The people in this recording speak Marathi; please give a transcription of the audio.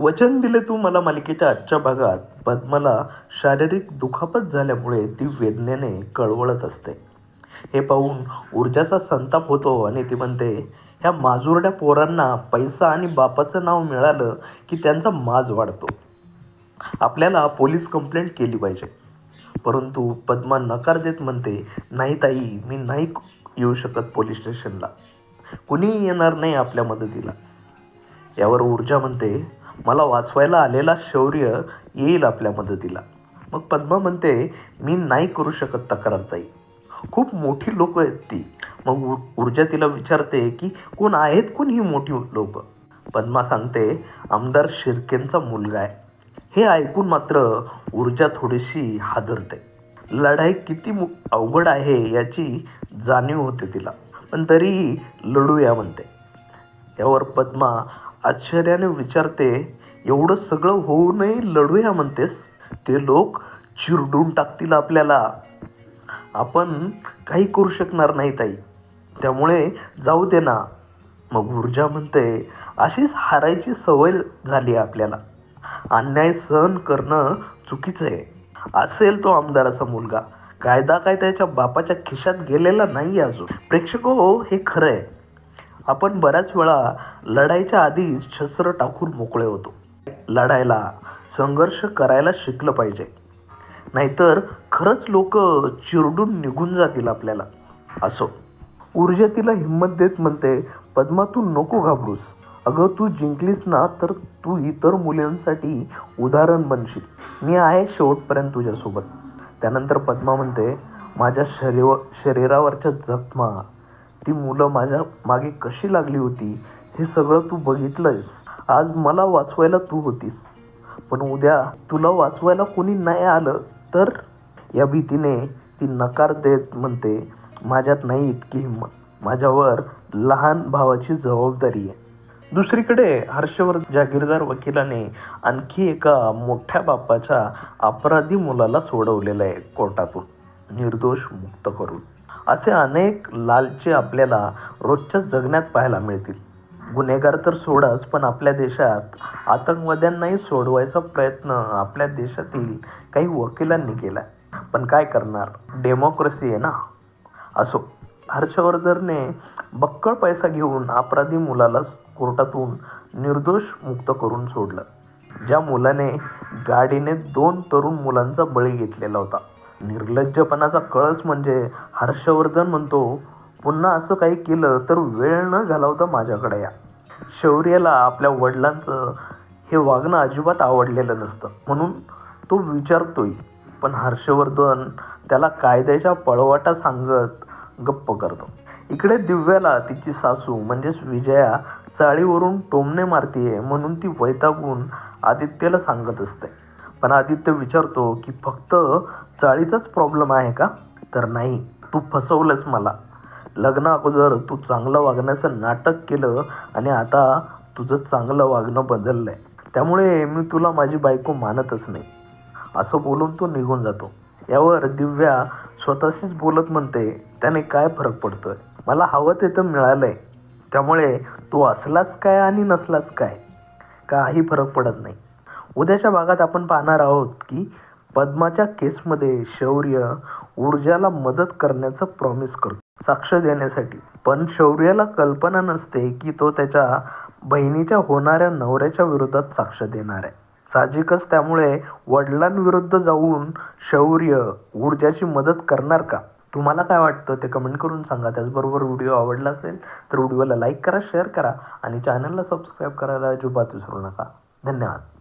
वचन दिले तू मला मालिकेच्या आजच्या भागात पद्माला शारीरिक दुखापत झाल्यामुळे ती वेदनेने कळवळत असते. हे पाहून ऊर्जाचा संताप होतो आणि ती म्हणते ह्या माजुरड्या पोरांना पैसा आणि बापाचं नाव मिळालं की त्यांचा माज वाढतो. आपल्याला पोलीस कंप्लेंट केली पाहिजे. परंतु पद्मा नकार देत म्हणते नाही ताई मी नाही येऊ शकत पोलीस स्टेशनला कुणीही येणार नाही आपल्या मदतीला. यावर ऊर्जा म्हणते मला वाचवायला आलेला शौर्य येईल आपल्या मदतीला. मग पद्मा म्हणते मी नाही करू शकत तक्रार ताई. खूप मोठी लोक आहेत ती. मग ऊर्जा तिला विचारते की कोण आहेत? कोण ही मोठी लोक? पद्मा सांगते आमदार शिर्केंचा मुलगा आहे. हे ऐकून मात्र ऊर्जा थोडीशी हादरते. लढाई किती अवघड आहे याची जाणीव होते तिला. पण तरीही लढूया म्हणते. यावर पद्मा आश्चर्याने विचारते एवढं सगळं होऊनही लढूया म्हणतेस. ते लोक चिरडून टाकतील आपल्याला. आपण काही करू शकणार नाही ताई. त्यामुळे जाऊ दे ना. मग ऊर्जा म्हणते अशीच हारायची सवय झाली आहे आपल्याला. अन्याय सहन करणं चुकीचं आहे. असेल तो आमदाराचा मुलगा. कायदा काय त्याच्या बापाच्या खिशात गेलेला नाही अजून. प्रेक्षक हो हे खरं आहे. आपण बऱ्याच वेळा लढाईच्या आधी शस्त्र टाकून मोकळे होतो. लढायला संघर्ष करायला शिकलं पाहिजे. नाहीतर खरंच लोक चिरडून निघून जातील आपल्याला. असो. ऊर्जा तिला हिंमत देत म्हणते पद्मा तू नको घाबरूस. अगं तू जिंकलीस ना तर तू इतर मुलींसाठी उदाहरण बनशील. मी आहे शेवटपर्यंत तुझ्यासोबत. त्यानंतर पद्मा म्हणते माझ्या शरीर शरीरावरच्या जखमा ती मुलं माझ्या मागे कशी लागली होती हे सगळं तू बघितलंयस. आज मला वाचवायला तू होतीस. पण उद्या तुला वाचवायला कोणी नाही आलं तर? या भीतीने ती नकार देत म्हणते माझ्यात नाही इतकी हिंमत. माझ्यावर लहान भावाची जबाबदारी आहे. दुसरीकडे हर्षवर्धन जागीरदार वकिलाने आणखी एका मोठ्या बापाच्या अपराधी मुलाला सोडवलेलं आहे कोर्टातून. निर्दोष मुक्त करून. असे अनेक लालचे आपल्याला रोजच्या जगण्यात पाहायला मिळतील. गुन्हेगार तर सोडाच पण आपल्या देशात आतंकवाद्यांनाही सोडवायचा प्रयत्न आपल्या देशातील काही वकिलांनी केला पण काय करणार? डेमोक्रेसी आहे ना? असो हर्षवर्धनने बक्कळ पैसा घेऊन अपराधी मुलाला कोर्टातून निर्दोष मुक्त करून सोडलं ज्या मुलाने गाडीने दोन तरुण मुलांचा बळी घेतलेला होता. निर्लज्जपणाचा कळस म्हणजे हर्षवर्धन म्हणतो पुन्हा असं काही केलं तर वेळ न घालवता माझ्याकडे या. शौर्याला आपल्या वडिलांचं हे वागणं अजिबात आवडलेलं नसतं. म्हणून तो विचारतोय. पण हर्षवर्धन त्याला कायद्याच्या पळवाटा सांगत गप्प करतो. इकडे दिव्याला तिची सासू म्हणजेच विजया चाळीवरून टोमणे मारतीये म्हणून ती वैतागून आदित्यला सांगत असते. पण आदित्य विचारतो की फक्त चाळीचाच प्रॉब्लेम आहे का? तर नाही. तू फसवलंस मला. लग्न अगोदर तू चांगलं वागण्याचं नाटक केलं आणि आता तुझं चांगलं वागणं बदललं आहे त्यामुळे मी तुला माझी बायको मानतच नाही. असं बोलून तो निघून जातो. यावर दिव्या स्वतःशीच बोलत म्हणते त्याने काय फरक पडतोय? मला हवं ते तर मिळालंय. त्यामुळे तू असलाच काय आणि नसलाच काय? काही फरक पडत नाही. उद्याच्या भागात आपण पाहणार आहोत की पद्माच्या केसमध्ये शौर्य ऊर्जाला मदत करण्याचं प्रॉमिस करतो. साक्ष देण्यासाठी. पण शौर्याला कल्पना नसते की तो त्याच्या बहिणीच्या होणाऱ्या नवऱ्याच्या विरोधात साक्ष देणार आहे. साहजिकच त्यामुळे वडिलांविरुद्ध जाऊन शौर्य ऊर्जाची मदत करणार का? तुम्हाला काय वाटतं ते कमेंट करून सांगा. त्याचबरोबर व्हिडिओ आवडला असेल तर व्हिडिओला लाईक करा शेअर करा आणि चॅनलला सबस्क्राईब करायला अजिबात विसरू नका. धन्यवाद.